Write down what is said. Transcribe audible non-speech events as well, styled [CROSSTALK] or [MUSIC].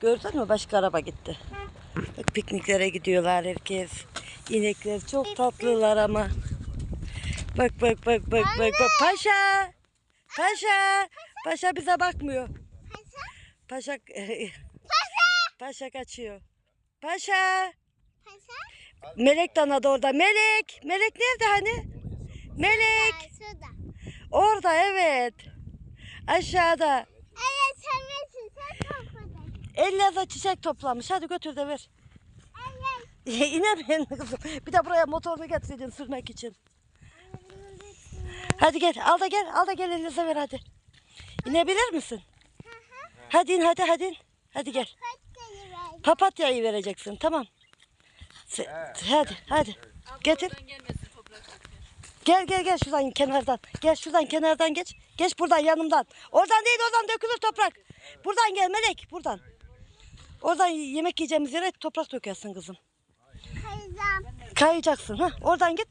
Gördün mü? Başka araba gitti. Bak pikniklere gidiyorlar herkes. İnekler çok tatlılar ama. Bak bak bak bak bak bak. Paşa! Paşa! Paşa bize bakmıyor. Paşa Paşa [LAUGHS] kaçıyor. Paşa! Melek dana da orada. Melek! Melek nerede hani? Melek! Orada evet. Aşağıda. Ellerde çiçek toplamış. Hadi götür de ver. [LAUGHS] İnemeyin kızım. Bir de buraya motorunu getirdin sürmek için. Hadi gel. Al da gel. Al da gel elinize ver hadi. İnebilir misin? Hadi in hadi hadi in. Hadi gel. Papatyayı vereceksin. Tamam. Hadi hadi. Getir. Gel gel gel şuradan kenardan. Gel şuradan kenardan geç. Geç buradan yanımdan. Oradan değil oradan dökülür toprak. Buradan gel Melek buradan. Oradan yemek yiyeceğimiz yere toprak dökersin kızım. Kayacağım. Kayacaksın ha. Oradan git.